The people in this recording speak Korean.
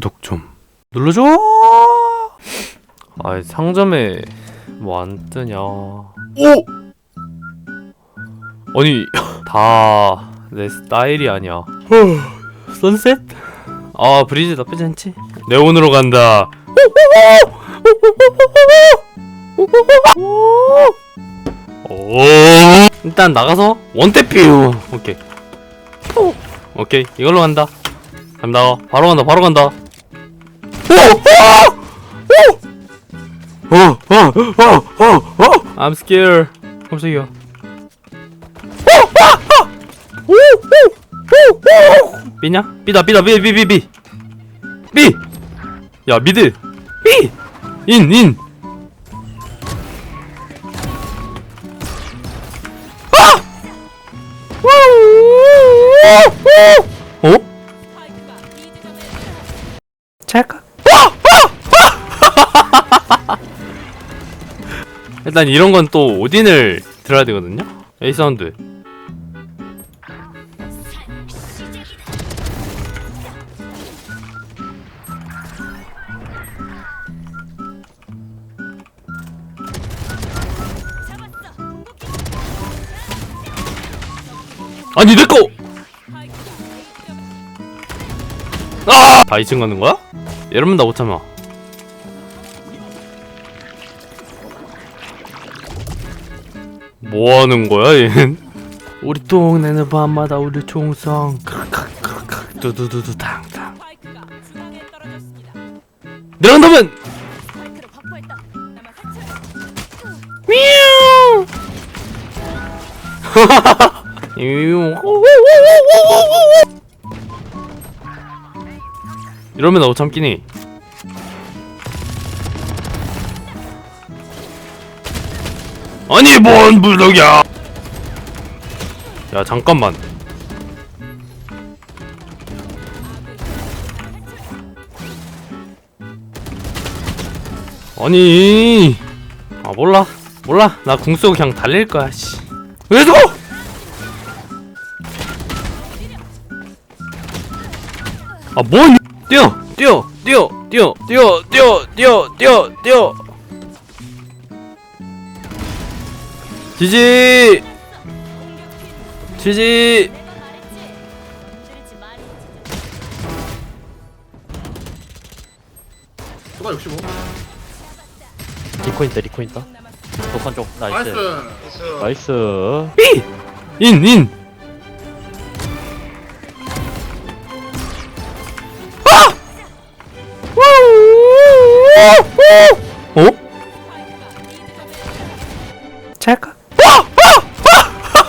구독 좀 눌러줘. 아 상점에 뭐 안 뜨냐? 오! 아니 다 내 스타일이 아니야. 선셋? 아 브리즈 나쁘지 않지? 네온으로 간다. 오 일단 나가서 원태피우 오케이 오케이 이걸로 간다 간다 바로 간다 바로 간다 오오오오오오오 I'm scared 깜짝이야 삐냐? 삐다 삐다 삐 삐 삐 삐 삐! 야 미드 삐! 인! 인! 어? 찰칵 일단 이런 건 또 오딘을 들어야 되거든요 A 사운드 아니 내꺼 아! 다 2층 가는 거야? 이러면 나못 참아. 뭐 하는 거야 얘는? 우리 동네는 밤마다 우리 총성 크크크크 두두두두 당당 내려간다면 미우 이러면 너 참기니 아니 뭔 불독이야? 야 잠깐만. 아니 아 몰라. 몰라. 나궁 쓰고 그냥 달릴 거야 씨. 왜서 아뭔 뛰어! 뛰어! 뛰어! 뛰어! 뛰어! 뛰어! 뛰어! 뛰어 지지 지지 초과 65 리코 있다 리코 있다 독한 쪽 나이스 나이스 나이스 삐! 인! 인! 아! 어? 찰칵